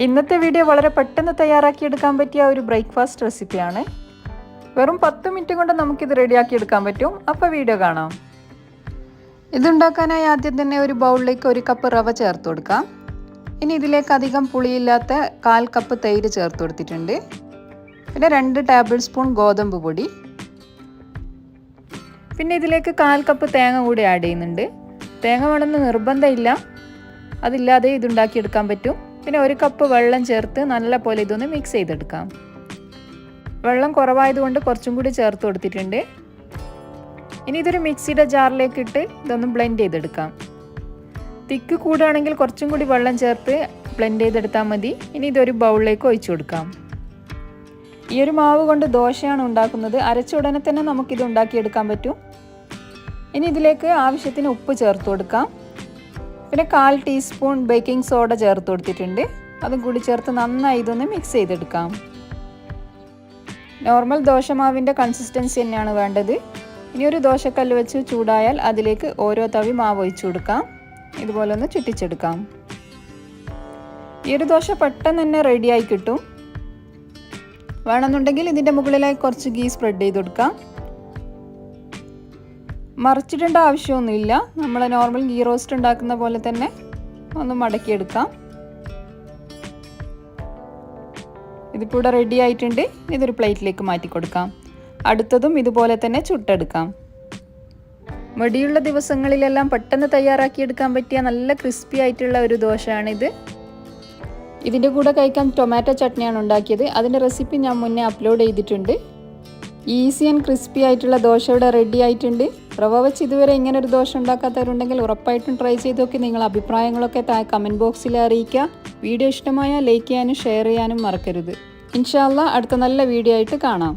ഇന്നത്തെ വീഡിയോ വളരെ പെട്ടെന്ന് തയ്യാറാക്കിയെടുക്കാൻ പറ്റിയ ഒരു ബ്രേക്ക്ഫാസ്റ്റ് റെസിപ്പിയാണ്. വെറും പത്ത് മിനിറ്റ് കൊണ്ട് നമുക്കിത് റെഡിയാക്കി എടുക്കാൻ പറ്റും. അപ്പോൾ വീഡിയോ കാണാം. ഇതുണ്ടാക്കാനായി ആദ്യം തന്നെ ഒരു ബൗളിലേക്ക് ഒരു കപ്പ് റവ ചേർത്ത് കൊടുക്കാം. ഇനി ഇതിലേക്ക് അധികം പുളിയില്ലാത്ത കാൽ കപ്പ് തൈര് ചേർത്ത് കൊടുത്തിട്ടുണ്ട്. പിന്നെ രണ്ട് ടേബിൾ സ്പൂൺ ഗോതമ്പ് പൊടി. പിന്നെ ഇതിലേക്ക് കാൽ കപ്പ് തേങ്ങ കൂടി ആഡ് ചെയ്യുന്നുണ്ട്. തേങ്ങ വേണമെന്ന് നിർബന്ധമില്ല. അതില്ലാതെ ഇതുണ്ടാക്കിയെടുക്കാൻ പറ്റും. പിന്നെ ഒരു കപ്പ് വെള്ളം ചേർത്ത് നല്ല പോലെ ഇതൊന്ന് മിക്സ് ചെയ്തെടുക്കാം. വെള്ളം കുറവായതുകൊണ്ട് കുറച്ചും കൂടി ചേർത്ത് കൊടുത്തിട്ടുണ്ട്. ഇനി ഇതൊരു മിക്സിയുടെ ജാറിലേക്ക് ഇട്ട് ഇതൊന്ന് ബ്ലെൻഡ് ചെയ്തെടുക്കാം. തിക്ക് കൂടുകയാണെങ്കിൽ കുറച്ചും കൂടി വെള്ളം ചേർത്ത് ബ്ലെൻഡ് ചെയ്തെടുത്താൽ മതി. ഇനി ഇതൊരു ബൗളിലേക്ക് ഒഴിച്ചു കൊടുക്കാം. ഈ ഒരു മാവ് കൊണ്ട് ദോശയാണ് ഉണ്ടാക്കുന്നത്. അരച്ച ഉടനെ തന്നെ നമുക്കിത് ഉണ്ടാക്കിയെടുക്കാൻ പറ്റും. ഇനി ഇതിലേക്ക് ആവശ്യത്തിന് ഉപ്പ് ചേർത്ത് കൊടുക്കാം. പിന്നെ കാൽ ടീസ്പൂൺ ബേക്കിംഗ് സോഡ ചേർത്ത് കൊടുത്തിട്ടുണ്ട്. അതും കൂടി ചേർത്ത് നന്നായി ഇതൊന്ന് മിക്സ് ചെയ്തെടുക്കാം. നോർമൽ ദോശമാവിന്റെ കൺസിസ്റ്റൻസി തന്നെയാണ് വേണ്ടത്. ഇനി ഒരു ദോശക്കല്ല് വെച്ച് ചൂടായാൽ അതിലേക്ക് ഓരോ തവി മാവ് ഒഴിച്ചു കൊടുക്കാം. ഇതുപോലെ ഒന്ന് ചുറ്റിച്ചെടുക്കാം. ഈ ഒരു ദോശ പെട്ടെന്ന് തന്നെ റെഡിയായി കിട്ടും. വേണമെന്നുണ്ടെങ്കിൽ ഇതിന്റെ മുകളിലായി കുറച്ച് ഗീ സ്പ്രെഡ് ചെയ്ത് കൊടുക്കാം. മറിച്ചിടേണ്ട ആവശ്യമൊന്നുമില്ല. നമ്മൾ നോർമൽ ഗീ റോസ്റ്റ് ഉണ്ടാക്കുന്ന പോലെ തന്നെ ഒന്ന് മടക്കിയെടുക്കാം. ഇതിപ്പോൾ ഇവിടെ റെഡി ആയിട്ടുണ്ട്. ഇതൊരു പ്ലേറ്റിലേക്ക് മാറ്റി കൊടുക്കാം അടുത്തതും ഇതുപോലെ തന്നെ ചുട്ടെടുക്കാം. മടിയുള്ള ദിവസങ്ങളിലെല്ലാം പെട്ടെന്ന് തയ്യാറാക്കിയെടുക്കാൻ പറ്റിയ നല്ല ക്രിസ്പി ആയിട്ടുള്ള ഒരു ദോശയാണിത്. ഇതിന്റെ കൂടെ കഴിക്കാൻ ടൊമാറ്റോ ചട്നിയാണ് ഉണ്ടാക്കിയത്. അതിന്റെ റെസിപ്പി ഞാൻ മുന്നേ അപ്ലോഡ് ചെയ്തിട്ടുണ്ട്. ഈസി ആൻഡ് ക്രിസ്പി ആയിട്ടുള്ള ദോശ ഇവിടെ റെഡി ആയിട്ടുണ്ട്. റവ വെച്ച് ഇതുവരെ ഇങ്ങനെ ഒരു ദോശ ഉണ്ടാക്കാത്തവരുണ്ടെങ്കിൽ ഉറപ്പായിട്ടും ട്രൈ ചെയ്ത് നോക്കി. നിങ്ങൾ അഭിപ്രായങ്ങളൊക്കെ താഴെ കമന്റ് ബോക്സിൽ അറിയിക്കുക. വീഡിയോ ഇഷ്ടമായാൽ ലൈക്ക് ചെയ്യാനും ഷെയർ ചെയ്യാനും മറക്കരുത്. ഇൻഷാല്ല അടുത്ത നല്ല വീഡിയോ ആയിട്ട് കാണാം.